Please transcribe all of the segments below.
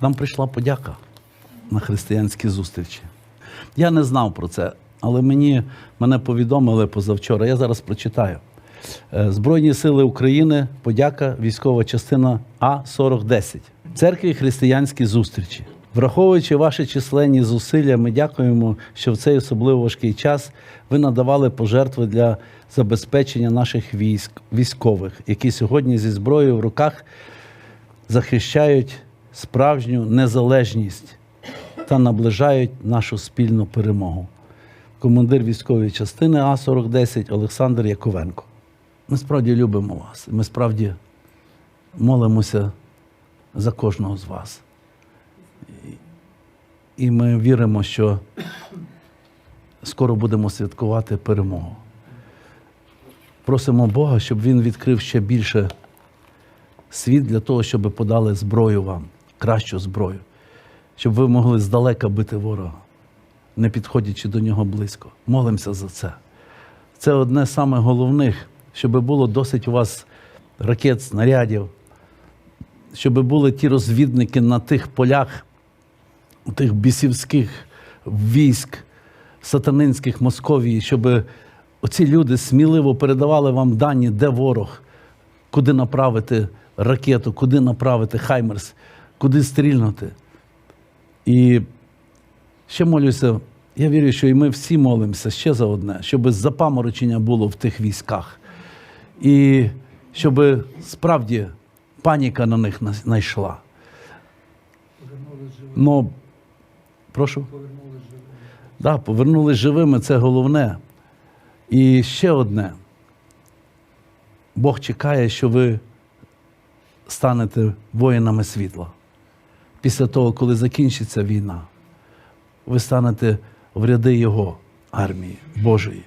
Нам прийшла подяка на християнські зустрічі. Я не знав про це, але мені мене повідомили позавчора. Я зараз прочитаю. Е, Збройні сили України, подяка, військова частина А 4010 Церкві християнські зустрічі. Враховуючи ваші численні зусилля, ми дякуємо, що в цей особливо важкий час ви надавали пожертви для забезпечення наших військ військових, які сьогодні зі зброєю в руках захищають справжню незалежність та наближають нашу спільну перемогу. Командир військової частини А4010 Олександр Яковенко. Ми справді любимо вас. Ми справді молимося за кожного з вас. І- ми віримо, що скоро будемо святкувати перемогу. Просимо Бога, щоб Він відкрив ще більше світ для того, щоб подали зброю вам, кращу зброю, щоб ви могли здалека бити ворога, не підходячи до нього близько. Молимося за це. Це одне з самих головних, щоб було досить у вас ракет, снарядів, щоб були ті розвідники на тих полях, тих бісівських військ, сатанинських Московії, щоб оці люди сміливо передавали вам дані, де ворог, куди направити ракету, куди направити Хаймерс, куди стрільнути. І ще молюся, я вірю, що і ми всі молимося ще за одне, щоб запаморочення було в тих військах. І щоб справді паніка на них на- найшла. Ну, прошу. Да, повернулись живими, це головне. І ще одне. Бог чекає, що ви станете воїнами світла. Після того, коли закінчиться війна, ви станете в ряди Його армії Божої.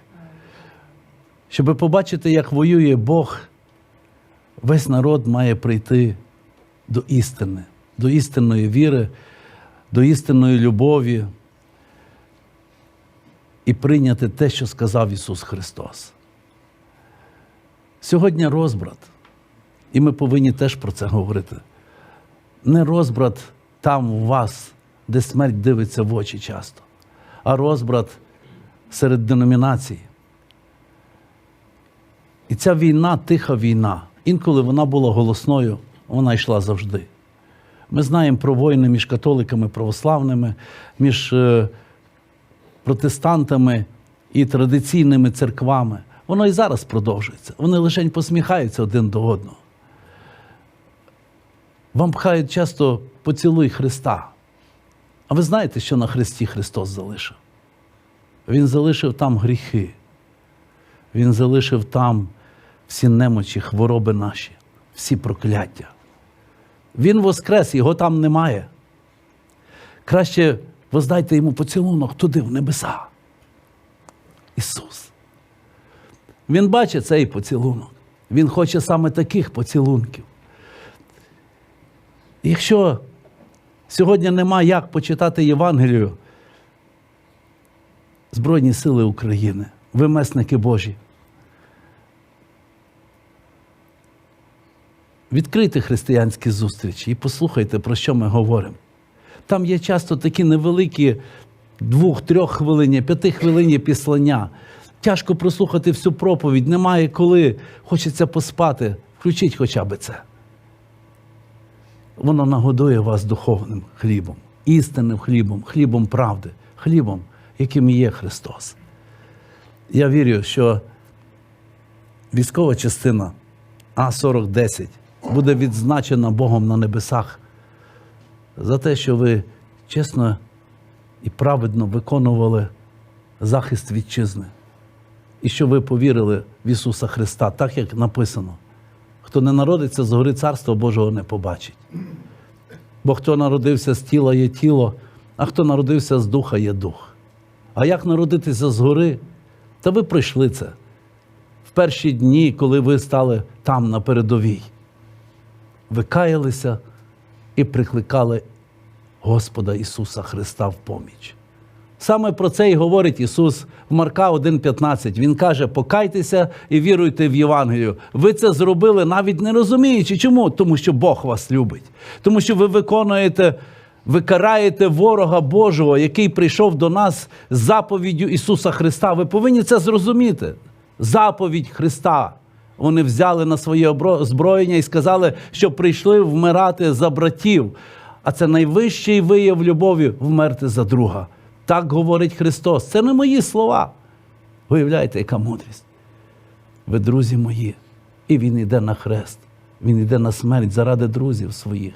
Щоб побачити, як воює Бог, весь народ має прийти до істини, до істинної віри, до істинної любові і прийняти те, що сказав Ісус Христос. Сьогодні розбрат, і ми повинні теж про це говорити. Не розбрат там у вас, де смерть дивиться в очі часто, а розбрат серед деномінацій. І ця війна, тиха війна, інколи вона була голосною, вона йшла завжди. Ми знаємо про війни між католиками, православними, між е, протестантами і традиційними церквами. Воно і зараз продовжується. Вони лише посміхаються один до одного. Вам пхають часто поцілуй Христа. А ви знаєте, що на Христі Христос залишив? Він залишив там гріхи. Він залишив там всі немочі, хвороби наші, всі прокляття. Він воскрес, його там немає. Краще воздайте йому поцілунок туди, в небеса. Ісус. Він бачить цей поцілунок. Він хоче саме таких поцілунків. Якщо сьогодні нема як почитати Євангелію, Збройні сили України, ви месники Божі. Відкрийте християнські зустрічі і послухайте, про що ми говоримо. Там є часто такі невеликі двох-трьох хвилині, п'яти хвилині післання. Тяжко прослухати всю проповідь, немає коли, хочеться поспати. Включіть хоча б це. Воно нагодує вас духовним хлібом, істинним хлібом, хлібом правди, хлібом, яким є Христос. Я вірю, що військова частина А4010 буде відзначена Богом на небесах за те, що ви чесно і праведно виконували захист вітчизни. І що ви повірили в Ісуса Христа, так як написано. Хто не народиться з гори Царства Божого не побачить. Бо хто народився з тіла є тіло, а хто народився з духа є дух. А як народитися з гори? Та ви пройшли це в перші дні, коли ви стали там на передовій. Ви каялися і прикликали Господа Ісуса Христа в поміч. Саме про це і говорить Ісус в Марка 1,15. Він каже: покайтеся і віруйте в Євангелію. Ви це зробили навіть не розуміючи. Чому? Тому що Бог вас любить. Тому що ви виконуєте Ви караєте ворога Божого, який прийшов до нас з заповіддю Ісуса Христа. Ви повинні це зрозуміти. Заповідь Христа. Вони взяли на своє озброєння і сказали, що прийшли вмирати за братів. А це найвищий вияв любові вмерти за друга. Так говорить Христос. Це не мої слова. Виявляєте, яка мудрість. Ви друзі мої. І Він йде на хрест. Він йде на смерть заради друзів своїх.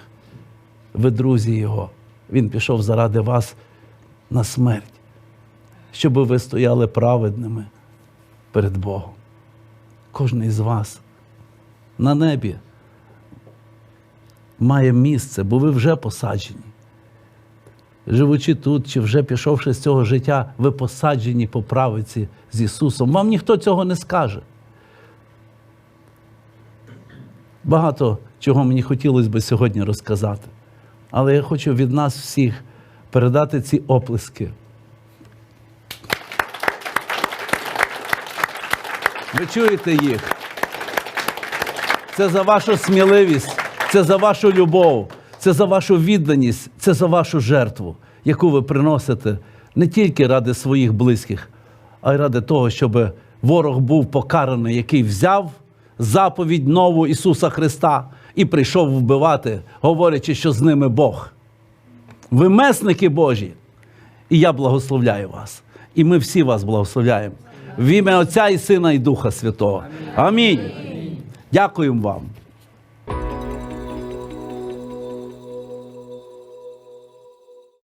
Ви друзі Його. Він пішов заради вас на смерть, щоб ви стояли праведними перед Богом. Кожен із вас на небі має місце, бо ви вже посаджені. Живучи тут, чи вже пішовши з цього життя, ви посаджені по правиці з Ісусом. Вам ніхто цього не скаже. Багато чого мені хотілося б сьогодні розказати. Але я хочу від нас всіх передати ці оплески. Ви чуєте їх? Це за вашу сміливість, це за вашу любов, це за вашу відданість, це за вашу жертву, яку ви приносите не тільки ради своїх близьких, а й ради того, щоб ворог був покараний, який взяв заповідь нову Ісуса Христа і прийшов вбивати, говорячи, що з ними Бог. Ви месники Божі. І я благословляю вас. І ми всі вас благословляємо. В ім'я Отця і Сина і Духа Святого. Амінь. Дякуємо вам.